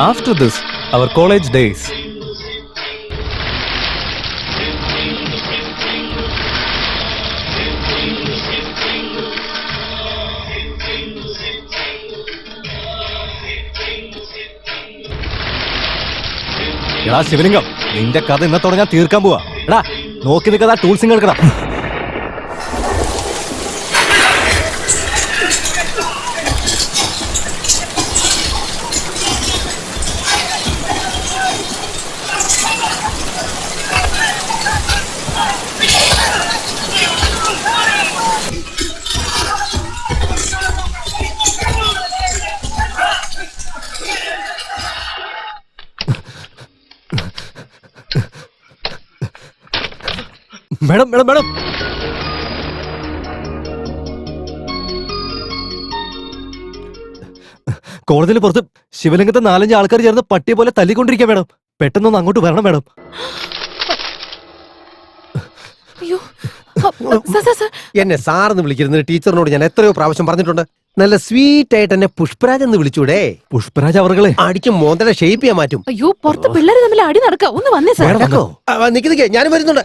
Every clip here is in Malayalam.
This, our college days. എടാ ശിവലിംഗം നിന്റെ കഥ ഇന്നത്തോടെ ഞാൻ തീർക്കാൻ പോവാ എടാ നോക്കി നിൽക്കാതെ ടൂൾസിങ് എടുക്കണം മേഡം മേഡം മേഡം. കോടതിയിൽ പുറത്ത് ശിവലിംഗത്തെ നാലഞ്ച് ആൾക്കാർ ചേർന്ന് പട്ടിയെ പോലെ തല്ലിക്കൊണ്ടിരിക്കുക മേഡം. പെട്ടെന്നൊന്ന് അങ്ങോട്ട് വരണം മേഡം. എന്നെ സാറെന്ന് വിളിക്കരുത് ടീച്ചറിനോട് ഞാൻ എത്രയോ പ്രാവശ്യം പറഞ്ഞിട്ടുണ്ട്. നല്ല സ്വീറ്റ് ആയിട്ട് എന്നെ പുഷ്പരാജ് എന്ന് വിളിച്ചൂടെ. പുഷ്പരാജ് അവർകളെ. അടിക്കും മോന്തയുടെ ഷേപ്പ് ചെയ്യാൻ മാറ്റും. അയ്യോ പുറത്ത് പിള്ളേര് തമ്മിൽ അടി നടക്കാം. ഒന്ന് വന്നേ സാർ. നിക്ക് നിക്ക്. ഞാനും വരുന്നുണ്ട്.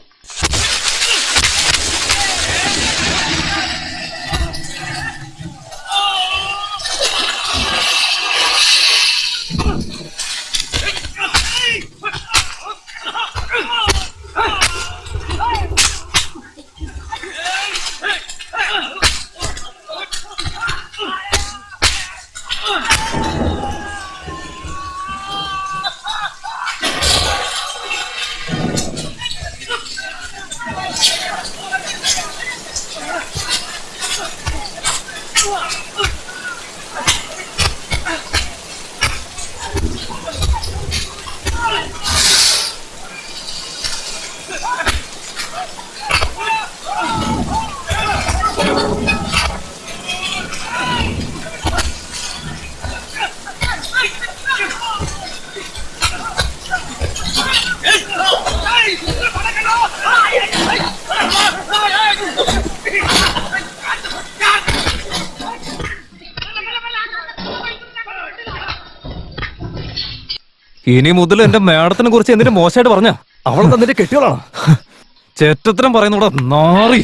ഇനി മുതൽ എന്റെ മേഡത്തിനെ കുറിച്ച് എന്തിനു മോശമായിട്ട് പറഞ്ഞ? അവൾ തന്നിട്ട് കെട്ടിയോളാണ് ചേറ്റത്തരം പറയുന്നൂടെ നാറി.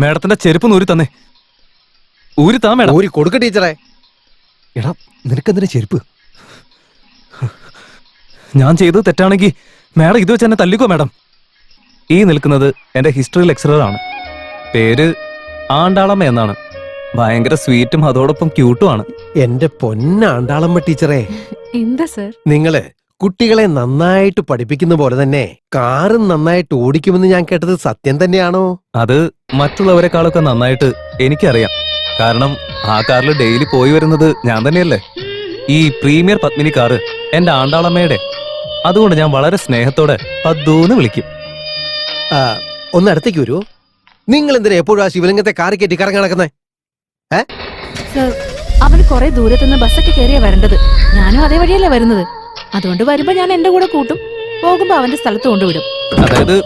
മേഡത്തിന്റെ ചെരുപ്പ് ഊരി തന്നേ. ഊരി താ മേഡം. ഊരി കൊടുക്ക ടീച്ചറെ. എടാ നിനക്കെന്തിനാ ചെരുപ്പ്? ഞാൻ ചെയ്തത് തെറ്റാണെങ്കിൽ മാഡം ഇത് വെച്ച് എന്നെ തല്ലിക്കോ മാഡം. ഈ നിൽക്കുന്നത് എന്റെ ഹിസ്റ്ററി ലെക്ചറർ ആണ് പേര് ആണ്ടാളമ്മ എന്നാണ്. ഭയങ്കര സ്വീറ്റും അതോടൊപ്പം ക്യൂട്ടും ആണ്. എന്റെ പൊന്നാണ്ടാളമ്മ ടീച്ചറേ. എന്താ സർ? നിങ്ങൾ കുട്ടികളെ നന്നായിട്ട് പഠിപ്പിക്കുന്ന പോലെ തന്നെ കാറും നന്നായിട്ട് ഓടിക്കുമെന്ന് ഞാൻ കേട്ടത് സത്യം തന്നെയാണോ? അത് മറ്റുള്ളവരെക്കാളൊക്കെ നന്നായിട്ട് എനിക്കറിയാം. കാരണം ആ കാറിൽ ഡെയിലി പോയി വരുന്നത് ഞാൻ തന്നെയല്ലേ? ഈ പ്രീമിയർ പത്മിനി കാറ് എന്റെ ആണ്ടാളമ്മയുടെ. അതുകൊണ്ട് ഞാൻ വളരെ സ്നേഹത്തോടെ പദ്ദൂന്ന് വിളിക്കും. ആ, ഒന്ന് അടുത്തേക്ക് വരൂ നിങ്ങൾ എന്തിനാ എപ്പോഴും ആ ശിവലിംഗത്തെ കാറി കയറ്റി കറങ്ങി നടക്കുന്നേ? അവന് കുറെ ദൂരത്തുനിന്ന് ബസ്സൊക്കെ കയറിയാ വരേണ്ടത്. ഞാനും അതേ വഴിയല്ലേ വരുന്നത്. അതുകൊണ്ട് വരുമ്പോ ഞാൻ എന്റെ കൂടെ കൂട്ടും. പോകുമ്പോ അവന്റെ സ്ഥലത്ത് കൊണ്ടുവിടും. അതായത്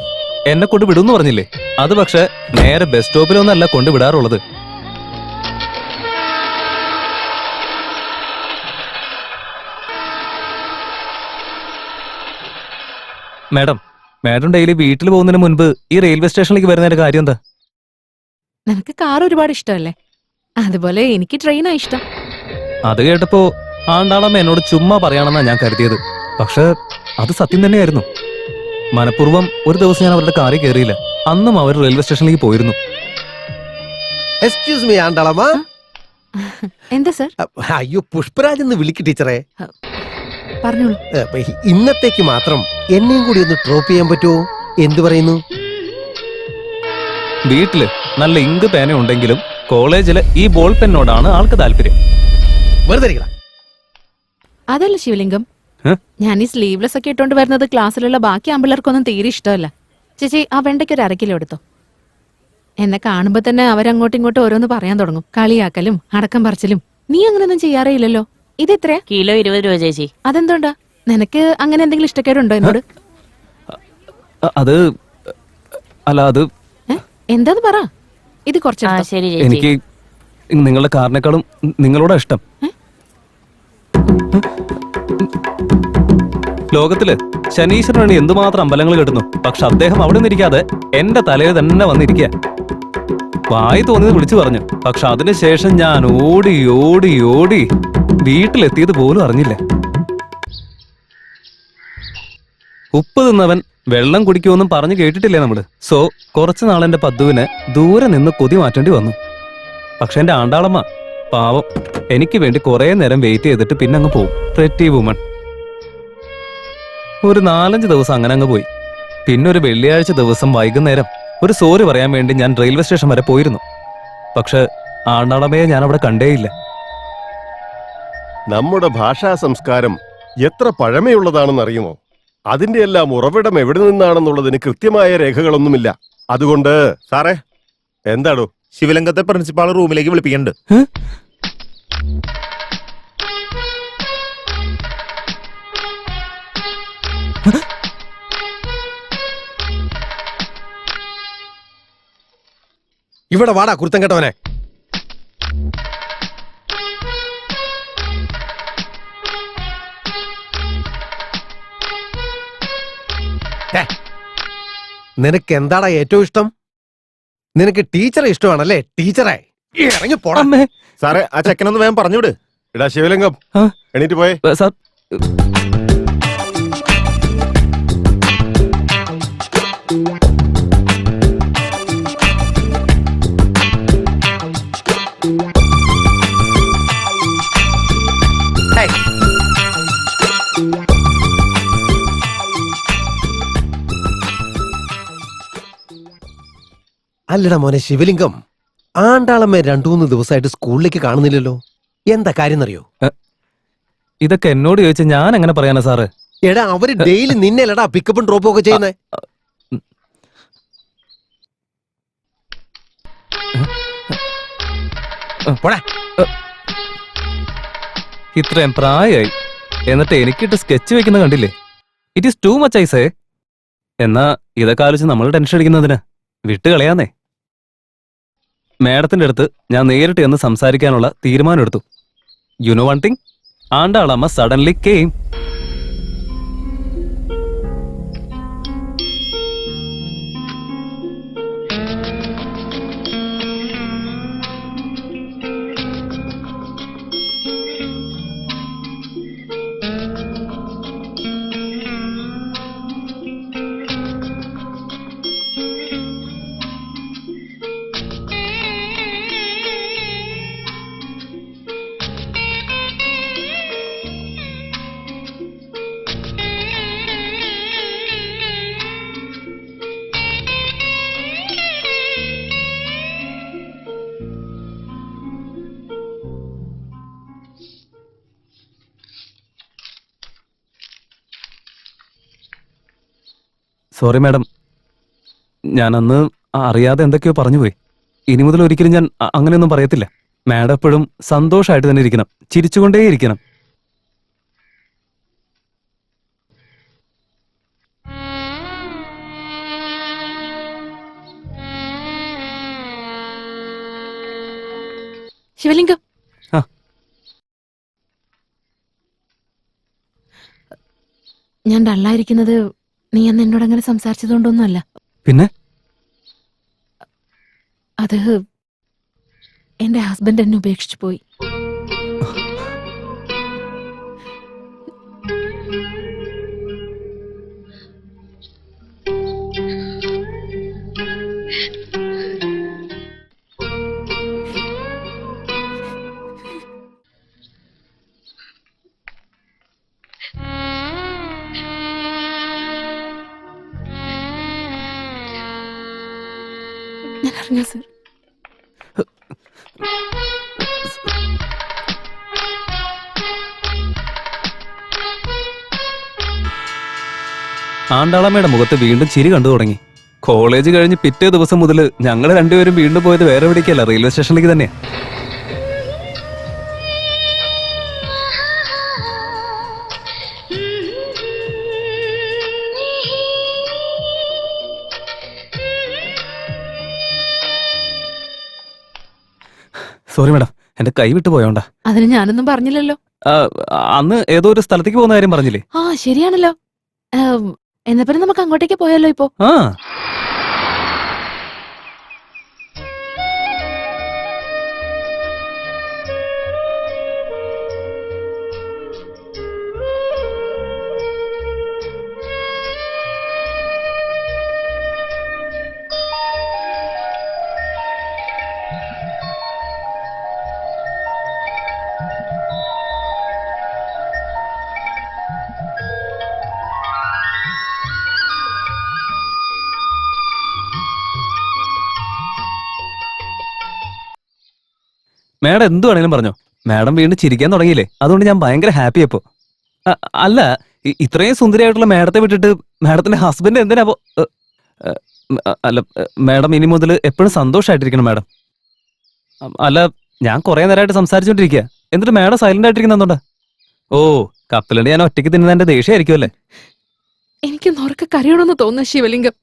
എന്നെ കൊണ്ട് വിടുന്നു പറഞ്ഞില്ലേ? അത് പക്ഷേ നേരെ ബസ് സ്റ്റോപ്പിലൊന്നല്ല കൊണ്ടുവിടാറുള്ളത് മാഡം മാഡം ഡെയിലി വീട്ടിൽ പോകുന്നതിന് മുൻപ് ഈ റെയിൽവേ സ്റ്റേഷനിലേക്ക് വരുന്നതിന്റെ കാര്യം എന്താ? നിനക്ക് കാർ ഒരുപാട് ഇഷ്ടമല്ലേ? അതുപോലെ എനിക്ക് ട്രെയിനാ ഇഷ്ടം. അത് കേട്ടപ്പോ ആണ്ടാളമ്മ എന്നോട് ചുമ്മാ പറയണമെന്നാ ഞാൻ കരുതിയത്. പക്ഷെ അത് സത്യം തന്നെയായിരുന്നു. മനഃപൂർവം ഒരു ദിവസം ഞാൻ അവരുടെ കാറിൽ കയറിയില്ല. അന്നും അവർ റെയിൽവേ സ്റ്റേഷനിലേക്ക് പോയിരുന്നു. Excuse me Andalamma. എന്താ സർ? അയ്യോ പുഷ്പരാജ് എന്ന് വിളിക്ക് ടീച്ചറെ. പറഞ്ഞോളൂ. ഇന്നത്തേക്ക് മാത്രം എന്നെയും കൂടി ഒന്ന് ഡ്രോപ്പ് ചെയ്യാൻ പറ്റുമോ എന്തു പറയുന്നു? വീട്ടിൽ നല്ല ഇങ്ക് പേന ഉണ്ടെങ്കിലും കോളേജിൽ ഈ ബോൾ പെന്നോടാണ് ആൾക്ക് താല്പര്യം. വെറുതെ ഇരിക്കടാ. അതല്ല ശിവലിംഗം. ഞാൻ ഈ സ്ലീവ്ലെസ് ഒക്കെ ഇട്ടോണ്ട് വരുന്നത് ക്ലാസ്സിലുള്ള ബാക്കി ആമ്പിള്ളേർക്കൊന്നും തീരെ ഇഷ്ടമല്ല. ചേച്ചി ആ വെണ്ടയ്ക്ക് ഒരു അരക്കിലോ എടുത്തോ? എന്നെ കാണുമ്പോ തന്നെ അവരങ്ങോട്ടും ഇങ്ങോട്ടും ഓരോന്ന് പറയാൻ തുടങ്ങും. കളിയാക്കലും അടക്കം പറച്ചിലും. നീ അങ്ങനൊന്നും ചെയ്യാറേ ഇല്ലല്ലോ ഇത് എത്ര കിലോ ഇരുപത് രൂപ ചേച്ചി. അതെന്തുകൊണ്ടാ നിനക്ക് അങ്ങനെ എന്തെങ്കിലും ഇഷ്ടക്കേടുണ്ടോ എന്നോട്? അത് അല്ല അത്? എന്താന്ന് പറ. ഇത് കുറച്ച് എനിക്ക് നിങ്ങളുടെ കാറിനേക്കാളും നിങ്ങളോടാ ഇഷ്ടം. ലോകത്തിൽ ശനീശ്വരനാണ് എന്തുമാത്രം അമ്പലങ്ങൾ കിട്ടുന്നു. പക്ഷെ അദ്ദേഹം അവിടെ നിന്നിരിക്കാതെ എന്റെ തലയിൽ തന്നെ വന്നിരിക്കുക വായി തോന്നിയത് വിളിച്ചു പറഞ്ഞു. പക്ഷെ അതിനുശേഷം ഞാൻ ഓടി ഓടി ഓടി വീട്ടിലെത്തിയത് പോലും അറിഞ്ഞില്ല. ഉപ്പ് തിന്നവൻ വെള്ളം കുടിക്കുമെന്നും പറഞ്ഞു കേട്ടിട്ടില്ലേ നമ്മൾ? സോ കുറച്ചു നാളെന്റെ പദ്ധുവിന് ദൂരെ നിന്ന് കൊതി മാറ്റേണ്ടി വന്നു. പക്ഷെ എന്റെ ആണ്ടാളമ്മ പാവം. എനിക്ക് വേണ്ടി കുറെ നേരം വെയിറ്റ് ചെയ്തിട്ട് പിന്നെ അങ്ങ് പോവും. പ്രെറ്റി വുമൺ ഒരു നാലഞ്ച് ദിവസം അങ്ങനെ അങ്ങ് പോയി. പിന്നെ ഒരു വെള്ളിയാഴ്ച ദിവസം വൈകുന്നേരം ഒരു സോറി പറയാൻ വേണ്ടി ഞാൻ റെയിൽവേ സ്റ്റേഷൻ വരെ പോയിരുന്നു. പക്ഷെ ആണ്ടാളമ്മയെ ഞാൻ അവിടെ കണ്ടേയില്ല. നമ്മുടെ ഭാഷാ സംസ്കാരം എത്ര പഴമയുള്ളതാണെന്ന് അറിയുമോ അതിന്റെ എല്ലാം ഉറവിടം എവിടെ നിന്നാണെന്നുള്ളതിന് കൃത്യമായ രേഖകളൊന്നുമില്ല. അതുകൊണ്ട് സാറേ എന്താടോ? ശിവലിംഗത്തെ പ്രിൻസിപ്പാൾ റൂമിലേക്ക് വിളിപ്പിക്കുന്നുണ്ട്. ഇവിടെ വാടാ കുരുത്തം കേട്ടവനെ. ഹേ, നിനക്ക് എന്താടാ ഏറ്റവും ഇഷ്ടം? നിനക്ക് ടീച്ചറെ ഇഷ്ടമാണല്ലേ? ടീച്ചറെ ഇറങ്ങി പോടമ്മേ സാറേ ആ ചെക്കനൊന്ന് വേഗം പറഞ്ഞുവിട്. ഇടാ ശിവലിംഗം. എണീറ്റ് പോയേ. സാർ അല്ലടാ മോനെ ശിവലിംഗം. ആണ്ടാളമ്മ രണ്ടു മൂന്ന് ദിവസമായിട്ട് സ്കൂളിലേക്ക് കാണുന്നില്ലല്ലോ. എന്താ കാര്യം എന്നറിയോ ഇതൊക്കെ എന്നോട് ചോദിച്ചാൽ ഞാൻ എങ്ങനെ പറയാനാ സാറ്? എടാ അവർ ഡെയിലി നിന്നെ നിന്നെല്ലടാ പിക്കപ്പും ഡ്രോപ്പും ഒക്കെ ചെയ്യുന്നേ. പോടാ. ഇത്രയും പ്രായമായി. എന്നിട്ട് എനിക്കിട്ട് സ്കെച്ച് വെക്കുന്ന കണ്ടില്ലേ? It is too much I say. എന്നാ ഇതൊക്കെ ആലോചിച്ച് നമ്മൾ ടെൻഷൻ അടിക്കുന്നതിന്? വിട്ട് കളയാന്നേ മാഡത്തിന്റെ അടുത്ത് ഞാൻ നേരിട്ട് ചെന്ന് സംസാരിക്കാനുള്ള തീരുമാനമെടുത്തു. You know one thing Andalamma suddenly came sorry madam ഞാൻ അന്ന് അറിയാതെ എന്തൊക്കെയോ പറഞ്ഞുപോയി. ഇനി മുതൽ ഒരിക്കലും ഞാൻ അങ്ങനെയൊന്നും പറയത്തില്ല. മാഡം എപ്പോഴും സന്തോഷമായിട്ട് തന്നെ ഇരിക്കണം. ചിരിച്ചുകൊണ്ടേയിരിക്കണം. ശിവലിംഗം. ഞാൻ ഡള്ളായിരിക്കുന്നത് നീ അന്ന് എന്നോട് അങ്ങനെ സംസാരിച്ചതുകൊണ്ടൊന്നുമല്ല. പിന്നെ? അത് എന്റെ ഹസ്ബൻഡ് എന്നെ ഉപേക്ഷിച്ചു പോയി. ഞാൻ അറിഞ്ഞു സർ ആണ്ടാളമ്മയുടെ മുഖത്ത് വീണ്ടും ചിരി കണ്ടു തുടങ്ങി. കോളേജ് കഴിഞ്ഞ് പിറ്റേ ദിവസം മുതൽ ഞങ്ങൾ രണ്ടുപേരും വീണ്ടും പോയത് വേറെ എവിടേക്കല്ല റെയിൽവേ സ്റ്റേഷനിലേക്ക് തന്നെയാണ് സോറി മാഡം എന്റെ കൈ വിട്ടു പോയോണ്ടാ. അതിന് ഞാനൊന്നും പറഞ്ഞില്ലല്ലോ. ആ, അന്ന് ഏതോ ഒരു സ്ഥലത്തേക്ക് പോകുന്ന കാര്യം പറഞ്ഞില്ലേ? ആ ശരിയാണല്ലോ. ഏം, എന്നാ പിന്നെ നമുക്ക് അങ്ങോട്ടേക്ക് പോയാലോ ഇപ്പോ? ആ. മാഡം എന്തു വേണേലും പറഞ്ഞോ. മാഡം വീണ്ടും ചിരിക്കാൻ തുടങ്ങിയില്ലേ? അതുകൊണ്ട് ഞാൻ ഭയങ്കര ഹാപ്പി അപ്പോ അല്ല ഇത്രയും സുന്ദരിയായിട്ടുള്ള മാഡത്തെ വിട്ടിട്ട് മാഡത്തിന്റെ ഹസ്ബൻഡ് എന്തിനാ അ- അല്ല മാഡം ഇനി മുതൽ എപ്പോഴും സന്തോഷമായിട്ടിരിക്കണം മാഡം. അല്ല ഞാൻ കുറെ നേരമായിട്ട് സംസാരിച്ചോണ്ടിരിക്കുക എന്നിട്ട് മാഡം സൈലന്റ് ആയിട്ടിരിക്കുന്ന എന്തുകൊണ്ടാ? ഓ കപ്പലണ്ടി ഞാൻ ഒറ്റയ്ക്ക് തിന്നുന്നതിന്റെ ദേഷ്യമായിരിക്കും അല്ലേ? എനിക്ക് നുറക്ക കരയണമെന്ന് തോന്നുന്നു ശിവലിംഗം?